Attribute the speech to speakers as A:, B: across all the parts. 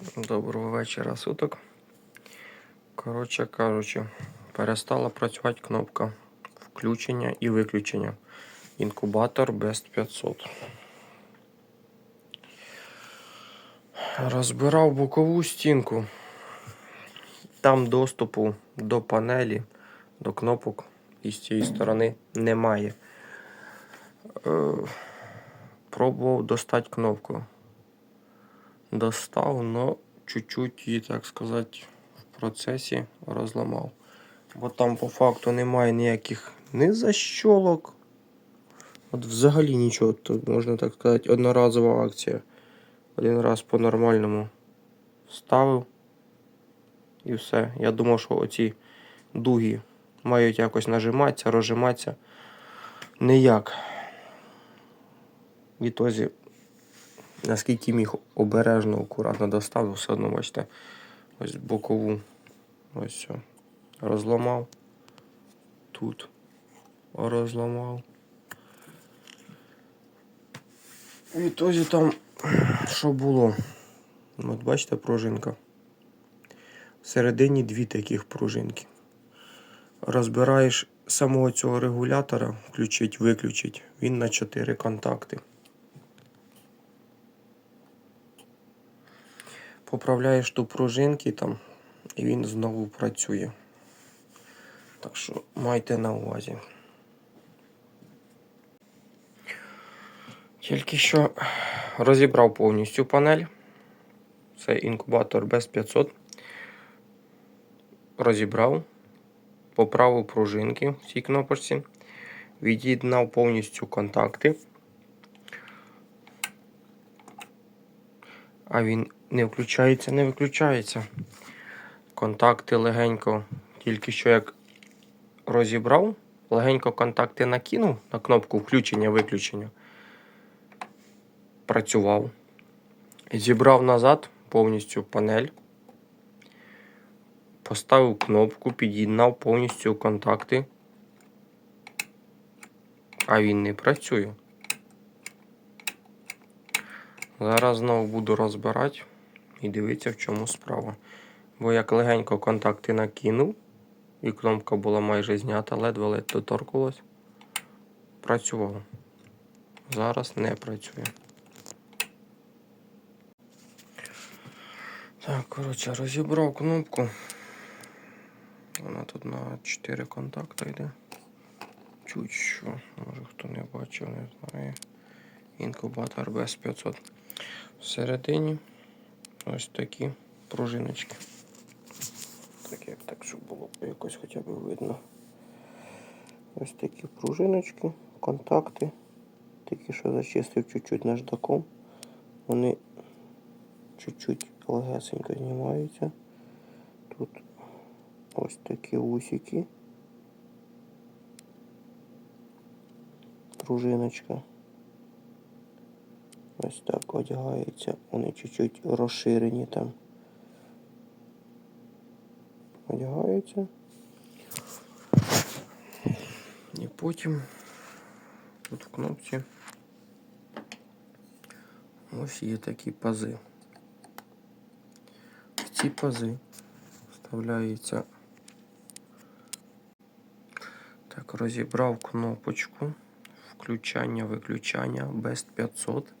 A: Доброго вечора, суток. Коротше кажучи, перестала працювати кнопка включення і виключення. Інкубатор Best 500. Розбирав бокову стінку. Там доступу до панелі, до кнопок із цієї сторони немає. Е, пробував достати кнопку. Достав, но чуть-чуть її, так сказати, в процесі розламав. Бо там по факту немає ніяких ні защолок. От взагалі нічого. Тут можна так сказати, одноразова акція. Один раз по-нормальному ставив. І все. Я думав, що оці дуги мають якось нажиматися, розжиматися. Ніяк. В ітозі наскільки міг обережно, акуратно доставив, все одно, бачите, ось бокову. Ось все. Розламав. Тут розламав. В ітозі там що було? От бачите, пружинка. Всередині дві таких пружинки. Розбираєш самого цього регулятора, включить, виключить, він на 4 контакти. Поправляєш ту пружинки там, і він знову працює. Так що майте на увазі. Тільки що розібрав повністю панель. Це інкубатор без 500. Розібрав, поправив пружинки в цій кнопочці, від'єднав повністю контакти. А він не включається, не виключається. Контакти легенько, тільки що як розібрав, легенько контакти накинув на кнопку включення-виключення. Працював. Зібрав назад повністю панель. Поставив кнопку, під'єднав повністю контакти. А він не працює. Зараз знову буду розбирати і дивитися, в чому справа. Бо як легенько контакти накинув, і кнопка була майже знята, ледве-ледь доторкувалась, працював. Зараз не працює. Так, коротше, розібрав кнопку. Вона тут на 4 контакти йде. Чуть що, може хто не бачив, не знає. Інкубатор без 500. Всередині ось такі пружиночки. Так як так, щоб було якось хоча б видно. Ось такі пружиночки, контакти. Такі, що зачистив чуть-чуть наждаком. Вони чуть-чуть легесенько знімаються. Тут ось такі усики. Пружиночка. Ось так одягається. Вони чуть-чуть розширені там. Одягаються. І потім тут в кнопці ось є такі пази. В ці пази вставляється. Так, розібрав кнопочку включання, виключання без 500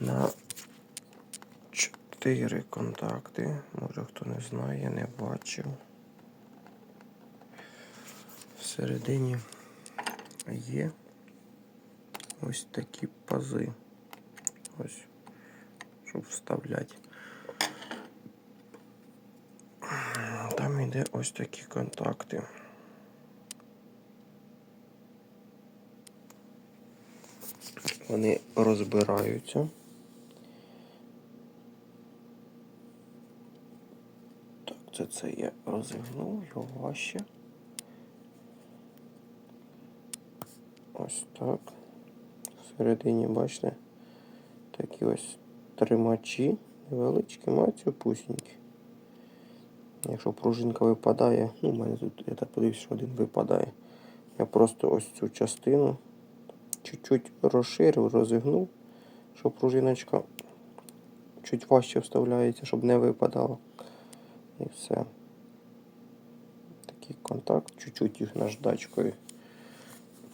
A: на 4 контакти. Може хто не знає, не бачив. Всередині є ось такі пази. Ось, щоб вставляти. Там йде ось такі контакти. Вони розбираються. Так, це це я розігнув, його важче. Ось так. Всередині, бачите, такі ось тримачі невеличкі, мають опусінькі. Якщо пружинка випадає, ну, у мене тут, я так подивився, що один випадає. Я просто ось цю частину чуть-чуть розширив, розігнув, щоб пружиночка чуть важче вставляється, щоб не випадало. І все. Такий контакт, чуть-чуть їх наждачкою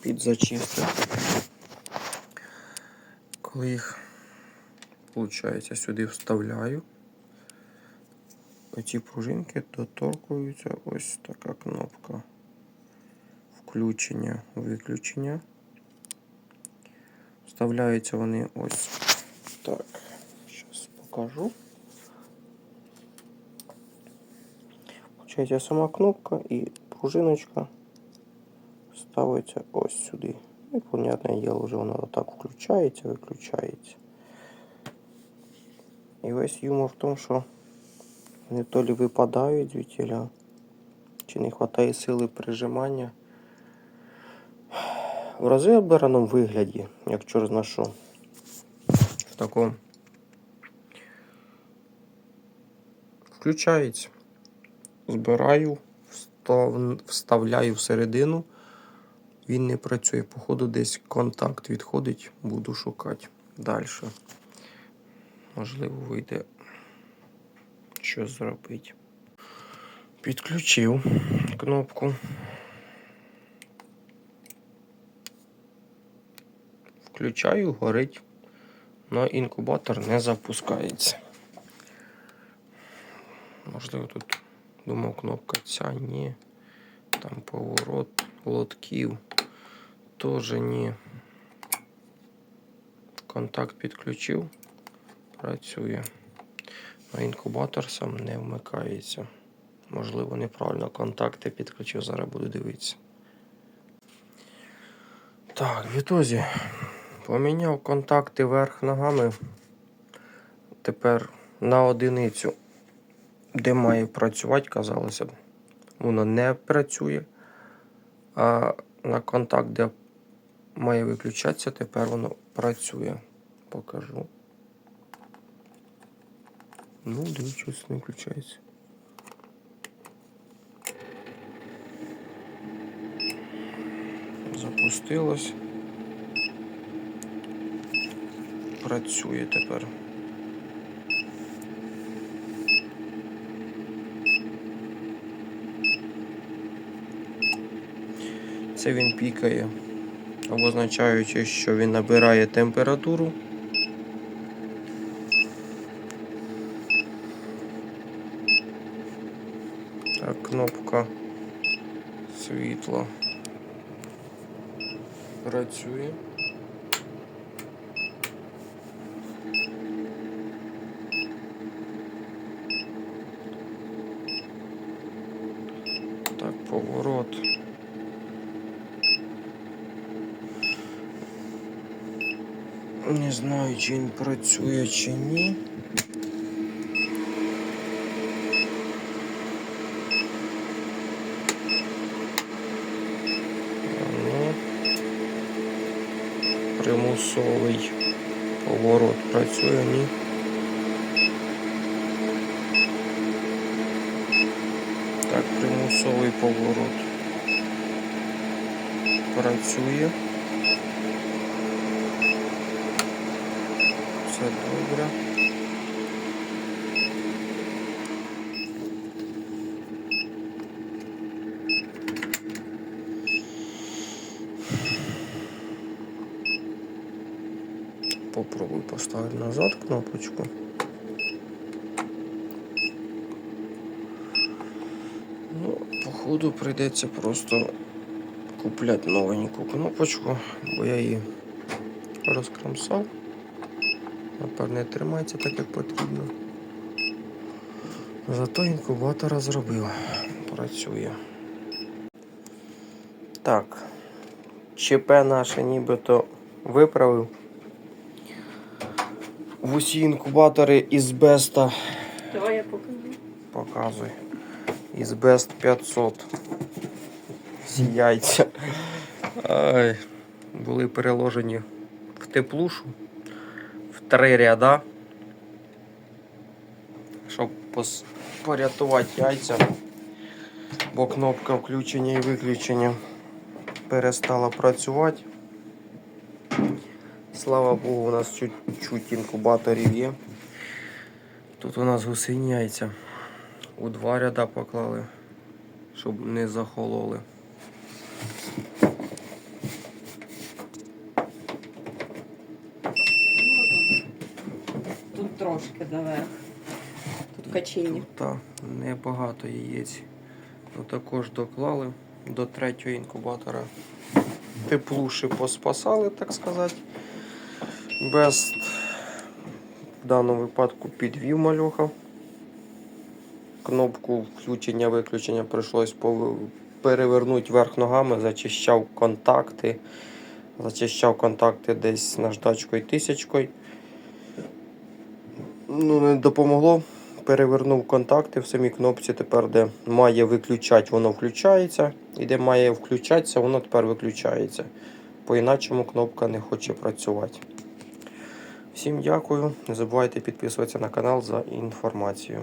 A: підзачистив. Коли їх, виходить, сюди вставляю, оці пружинки доторкуються ось така кнопка включення, виключення. Вставляються вони ось так. Зараз покажу. Получається сама кнопка і пружиночка ставиться ось сюди. І, понятне діло, вже воно отак включається, виключається. І весь юмор в тому, що вони то лі випадають звідтіля, чи не вистачає сили прижимання. В розібраному вигляді, як чорт зна що. В такому. Включається. Збираю, встав... вставляю всередину. Він не працює. Походу, десь контакт відходить, буду шукати далі. Можливо, вийде що зробити. Підключив кнопку. Включаю, горить, але інкубатор не запускається. Можливо, тут думав кнопка ця, ні. Там поворот лотків. Теж ні. Контакт підключив, працює. А інкубатор сам не вмикається. Можливо, неправильно контакти підключив, зараз буду дивитися. Так, в ітозі поміняв контакти верх ногами. Тепер на одиницю, де має працювати, казалося б, воно не працює. А на контакт, де має виключатися, тепер воно працює. Покажу. Ну, да, щось не включається. Запустилось. Працює тепер. Це він пікає, обозначаючи, що він набирає температуру. Так, кнопка світло працює. Так, поворот. Не знаю, чи він працює, чи ні. Примусовий поворот працює, ні. Так, примусовий поворот працює. Добре. Попробуй поставити назад кнопочку. Ну, походу прийдеться просто купляти новеньку кнопочку, бо я її розкромсав. Напевне, не тримається так, як потрібно. Зато інкубатора зробив. Працює. Так. ЧП наше нібито виправив. В усі інкубатори із Беста
B: Давай я покажу.
A: показуй. Із Best 500. Всі яйця. Ай, були переложені в теплушу три ряда. Щоб порятувати яйця. Бо кнопка включення і виключення перестала працювати. Слава Богу, у нас чуть-чуть інкубаторів є. Тут у нас гусині яйця. У два ряда поклали, щоб не захололи.
B: Ну, тут, тут трошки доверх. Тут качині.
A: Та небагато яєць. Ну, також доклали до третього інкубатора. Теплуші поспасали, так сказати. Без в даному випадку підвів мальоха. Кнопку включення-виключення прийшлось перевернути вверх ногами, зачищав контакти. Зачищав контакти десь наждачкою тисячкою. Ну, не допомогло. Перевернув контакти в самій кнопці. Тепер, де має виключати, воно включається. І де має включатися, воно тепер виключається. По-іначому кнопка не хоче працювати. Всім дякую. Не забувайте підписуватися на канал за інформацією.